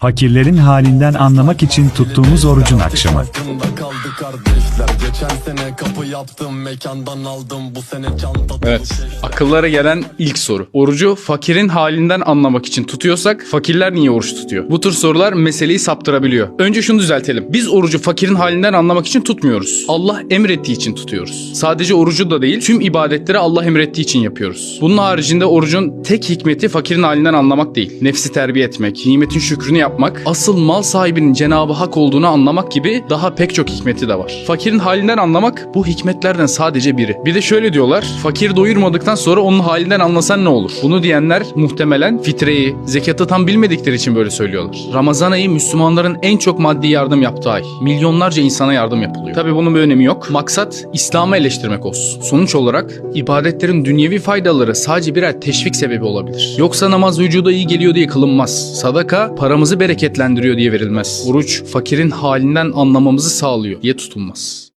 Fakirlerin halinden anlamak için tuttuğumuz orucun akşamı. Hakkında kaldı kardeşler Geçen sene kapı yaptım mekandan aldım Bu sene çanta Evet. Akıllara gelen ilk soru. Orucu fakirin halinden anlamak için tutuyorsak fakirler niye oruç tutuyor? Bu tür sorular meseleyi saptırabiliyor. Önce şunu düzeltelim. Biz orucu fakirin halinden anlamak için tutmuyoruz. Allah emrettiği için tutuyoruz. Sadece orucu da değil, tüm ibadetleri Allah emrettiği için yapıyoruz. Bunun haricinde orucun tek hikmeti fakirin halinden anlamak değil. Nefsi terbiye etmek, nimetin şükrünü yapmak, asıl mal sahibinin Cenabı Hak olduğunu anlamak gibi daha pek çok hikmeti de var. Fakirin halinden anlamak bu hikmetlerden sadece biri. Bir de şöyle diyorlar, fakir doyurmadıktan sonra onun halinden anlasan ne olur? Bunu diyenler muhtemelen fitreyi, zekatı tam bilmedikleri için böyle söylüyorlar. Ramazan ayı Müslümanların en çok maddi yardım yaptığı ay. Milyonlarca insana yardım yapılıyor. Tabi bunun bir önemi yok. Maksat İslam'ı eleştirmek olsun. Sonuç olarak ibadetlerin dünyevi faydaları sadece birer teşvik sebebi olabilir. Yoksa namaz vücuda iyi geliyor diye kılınmaz. Sadaka paramızı bereketlendiriyor diye verilmez. Oruç fakirin halinden anlamamızı sağlıyor diye tutulmaz.